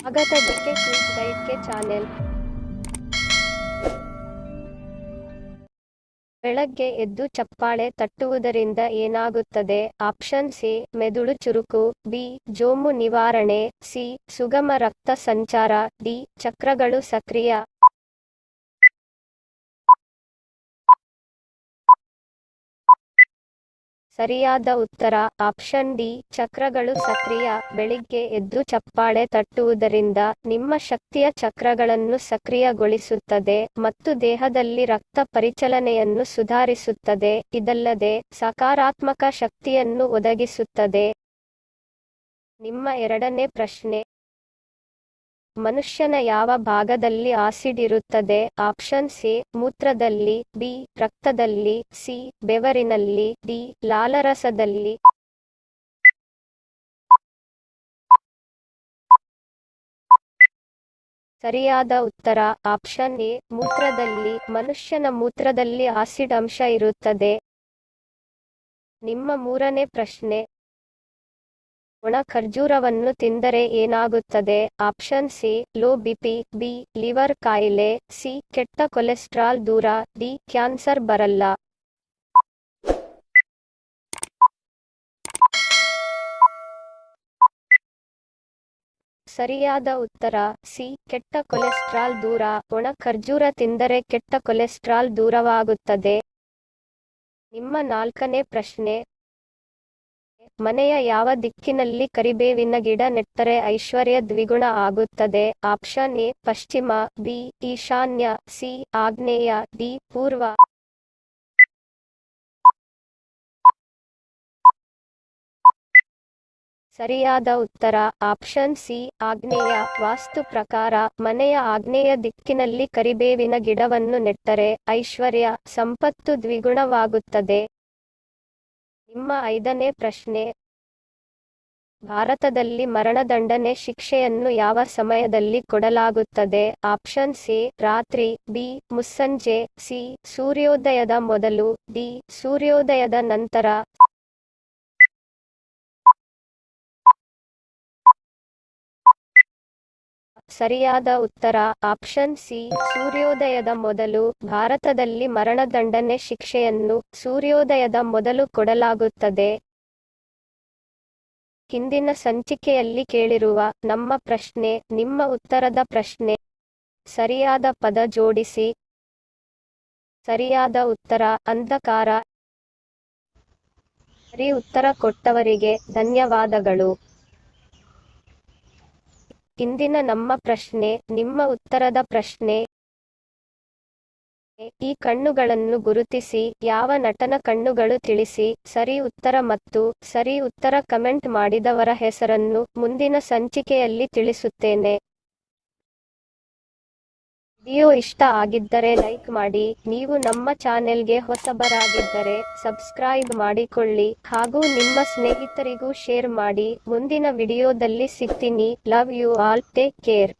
ಸ್ವಾಗತ DK quiz ಗೈಡ್ಗೆ channel ಬೆಳಗ್ಗೆ ಎದ್ದು ಚಪ್ಪಾಳೆ ತಟ್ಟುವುದರಿಂದ ಏನಾಗುತ್ತದೆ? ಆಪ್ಷನ್ ಸಿ, ಮೆದುಳು ಚುರುಕು. ಬಿ, ಜೋಮು ನಿವಾರಣೆ. ಸಿ, ಸುಗಮ ರಕ್ತ ಸಂಚಾರ. ಡಿ, ಚಕ್ರಗಳು ಸಕ್ರಿಯ. ಸರಿಯಾದ ಉತ್ತರ. ಆಪ್ಷನ್ ಡಿ, ಚಕ್ರಗಳು ಸಕ್ರಿಯ. ಬೆಳಿಗ್ಗೆ ಎದ್ದು ಚಪ್ಪಾಳೆ ತಟ್ಟುವುದರಿಂದ ನಿಮ್ಮ ಶಕ್ತಿಯ ಚಕ್ರಗಳನ್ನು ಸಕ್ರಿಯಗೊಳಿಸುತ್ತದೆ ಮತ್ತು ದೇಹದಲ್ಲಿ ರಕ್ತ ಪರಿಚಲನೆಯನ್ನು ಸುಧಾರಿಸುತ್ತದೆ. ಇದಲ್ಲದೆ ಸಕಾರಾತ್ಮಕ ಶಕ್ತಿಯನ್ನು ಒದಗಿಸುತ್ತದೆ. ನಿಮ್ಮ ಎರಡನೇ ಪ್ರಶ್ನೆ ಮನುಷ್ಯನ ಯಾವ ಭಾಗದಲ್ಲಿ ಆಸಿಡ್ ಇರುತ್ತದೆ? ಆಪ್ಷನ್ ಸಿ, ಮೂತ್ರದಲ್ಲಿ, ಬಿ, ರಕ್ತದಲ್ಲಿ, ಸಿ, ಬೆವರಿನಲ್ಲಿ, ಡಿ, ಲಾಲರಸದಲ್ಲಿ. ಸರಿಯಾದ ಉತ್ತರ, ಆಪ್ಷನ್ ಎ, ಮೂತ್ರದಲ್ಲಿ, ಮನುಷ್ಯನ ಮೂತ್ರದಲ್ಲಿ ಆಸಿಡ್ ಅಂಶ ಇರುತ್ತದೆ. ನಿಮ್ಮ ಮೂರನೇ ಪ್ರಶ್ನೆ ಒಣ ಖರ್ಜೂರವನ್ನು ತಿಂದರೆ ಏನಾಗುತ್ತದೆ? Option C, low BP B, liver ಕಾಯಿಲೆ, ಸಿ, ಕೆಟ್ಟ ಕೊಲೆಸ್ಟ್ರಾಲ್ ದೂರ, ಡಿ, ಕ್ಯಾನ್ಸರ್ ಬರಲ್ಲ. ಸರಿಯಾದ ಉತ್ತರ, ಸಿ, ಕೆಟ್ಟ ಕೊಲೆಸ್ಟ್ರಾಲ್ ದೂರ, ಒಣ ಖರ್ಜೂರ ತಿಂದರೆ ಕೆಟ್ಟ ಕೊಲೆಸ್ಟ್ರಾಲ್ ದೂರವಾಗುತ್ತದೆ. ನಿಮ್ಮ ನಾಲ್ಕನೇ ಪ್ರಶ್ನೆ ಮನೆಯ ಯಾವ ದಿಕ್ಕಿನಲ್ಲಿ ಕರಿಬೇವಿನ ಗಿಡ ನೆಟ್ಟರೆ ಐಶ್ವರ್ಯ ದ್ವಿಗುಣ ಆಗುತ್ತದೆ? ಆಪ್ಷನ್ ಎ, ಪಶ್ಚಿಮ, ಬಿ, ಈಶಾನ್ಯ, ಸಿ, ಆಗ್ನೇಯ, ಡಿ, ಪೂರ್ವ. ಸರಿಯಾದ ಉತ್ತರ, ಆಪ್ಷನ್ ಸಿ, ಆಗ್ನೇಯ. ವಾಸ್ತು ಪ್ರಕಾರ, ಮನೆಯ ಆಗ್ನೇಯ ದಿಕ್ಕಿನಲ್ಲಿ ಕರಿಬೇವಿನ ಗಿಡವನ್ನು ನೆಟ್ಟರೆ ಐಶ್ವರ್ಯ, ಸಂಪತ್ತು ದ್ವಿಗುಣವಾಗುತ್ತದೆ. ನಿಮ್ಮ ಐದನೇ ಪ್ರಶ್ನೆ. ಭಾರತದಲ್ಲಿ ಮರಣದಂಡನೆ ಶಿಕ್ಷೆಯನ್ನು ಯಾವ ಸಮಯದಲ್ಲಿ ಕೊಡಲಾಗುತ್ತದೆ? ಆಪ್ಷನ್ ಸಿ, ರಾತ್ರಿ, ಬಿ, ಮುಸ್ಸಂಜೆ, ಸಿ, ಸೂರ್ಯೋದಯದ ಮೊದಲು, ಡಿ, ಸೂರ್ಯೋದಯದ ನಂತರ. ಸರಿಯಾದ ಉತ್ತರ. Option C. ಸೂರ್ಯೋದಯದ ಮೊದಲು ಭಾರತದಲ್ಲಿ ಮರಣದಂಡನೆ ಶಿಕ್ಷೆಯನ್ನು ಸೂರ್ಯೋದಯದ ಮೊದಲು ಕೊಡಲಾಗುತ್ತದೆ. ಹಿಂದಿನ ಸಂಚಿಕೆಯಲ್ಲಿ ಕೇಳಿರುವ ನಮ್ಮ ಪ್ರಶ್ನೆ, ನಿಮ್ಮ ಉತ್ತರದ ಪ್ರಶ್ನೆ. ಸರಿಯಾದ ಪದ ಜೋಡಿಸಿ. ಸರಿಯಾದ ಉತ್ತರ, ಅಂಧಕಾರ. ಸರಿ ಉತ್ತರ ಕೊಟ್ಟವರಿಗೆ ಧನ್ಯವಾದಗಳು. ಇಂದಿನ ನಮ್ಮ ಪ್ರಶ್ನೆ, ನಿಮ್ಮ ಉತ್ತರದ ಪ್ರಶ್ನೆ. ಈ ಕಣ್ಣುಗಳನ್ನು ಗುರುತಿಸಿ, ಯಾವ ನಟನ ಕಣ್ಣುಗಳು ತಿಳಿಸಿ, ಸರಿ ಉತ್ತರ ಮತ್ತು ಸರಿ ಉತ್ತರ ಕಮೆಂಟ್ ಮಾಡಿದವರ ಹೆಸರನ್ನು ಮುಂದಿನ ಸಂಚಿಕೆಯಲ್ಲಿ ತಿಳಿಸುತ್ತೇನೆ. ವಿಡಿಯೋ ಇಷ್ಟ ಆಗಿದ್ದರೆ ಲೈಕ್ ಮಾಡಿ, ನೀವು ನಮ್ಮ ಚಾನೆಲ್ಗೆ ಹೊಸಬರಾಗಿದ್ದರೆ ಸಬ್ಸ್ಕ್ರೈಬ್ ಮಾಡಿಕೊಳ್ಳಿ ಹಾಗೂ ನಿಮ್ಮ ಸ್ನೇಹಿತರಿಗೂ ಶೇರ್ ಮಾಡಿ, ಮುಂದಿನ ವಿಡಿಯೋದಲ್ಲಿ ಸಿಗ್ತೀನಿ, love you all, take care.